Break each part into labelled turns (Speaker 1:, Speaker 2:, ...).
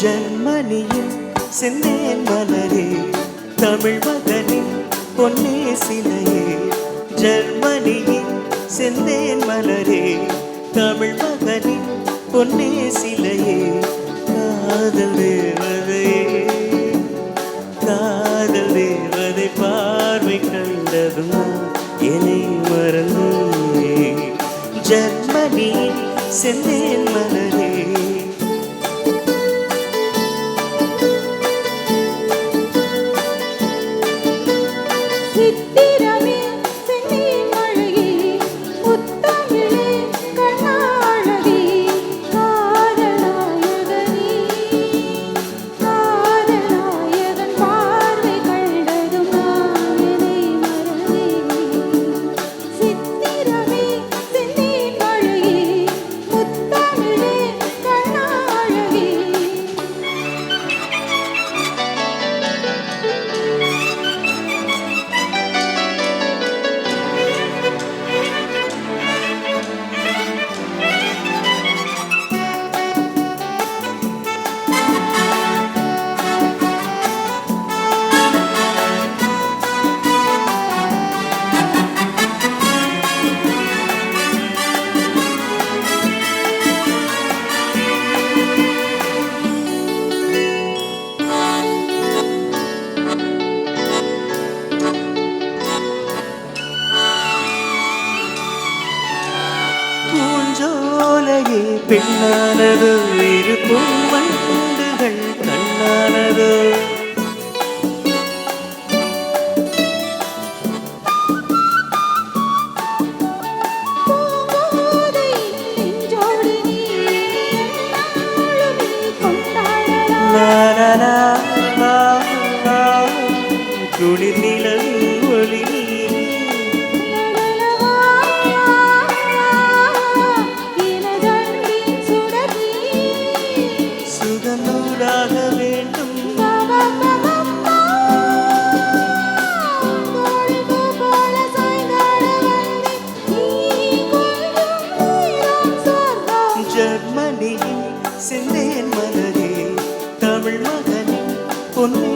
Speaker 1: ஜன்மணியில் செந்தேன் மலரே தமிழ் மகனின் பொன்னே சிலையே. ஜெர்மனியின் செந்தேன் மலரே தமிழ் மகனின் பொன்னே சிலையே. காதல் தேவதே காதல் தேவதை பார்வை கண்டதும் என்னை மறந்தே. ஜெர்மனி செந்தேன் மலரே
Speaker 2: കണ്ണാനകെ
Speaker 1: പെണ്ണാനത് ഇരു പൂവണ്ടുകൾ കണ്ണാനത്. കുളിനില பொன்னே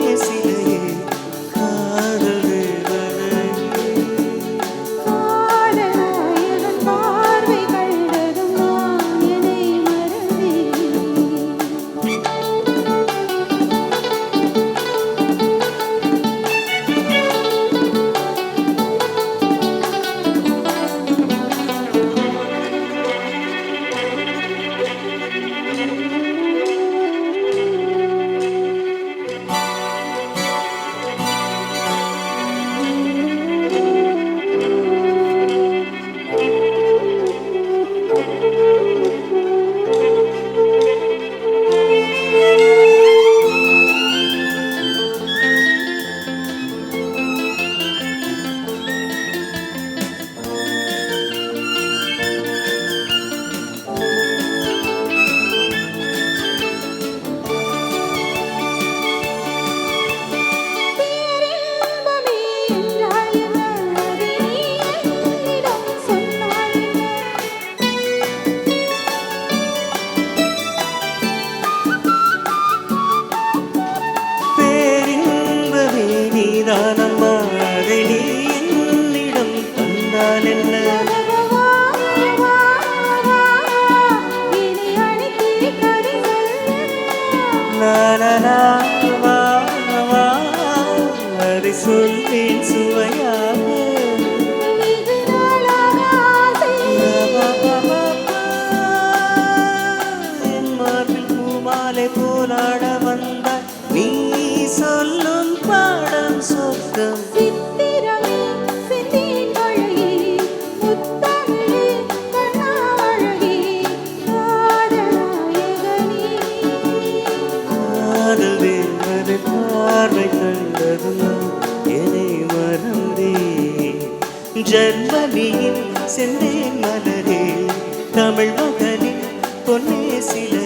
Speaker 1: சொல்வேன் சுவையாக. என் மார்பில் பூமாலை போலாட வந்தாய். நீ சொல்லும் பாடம் சொர்க்கம் ஜெர்மனியில் செந்தேன் மலரே தமிழ் மகனின் பொன்னே சில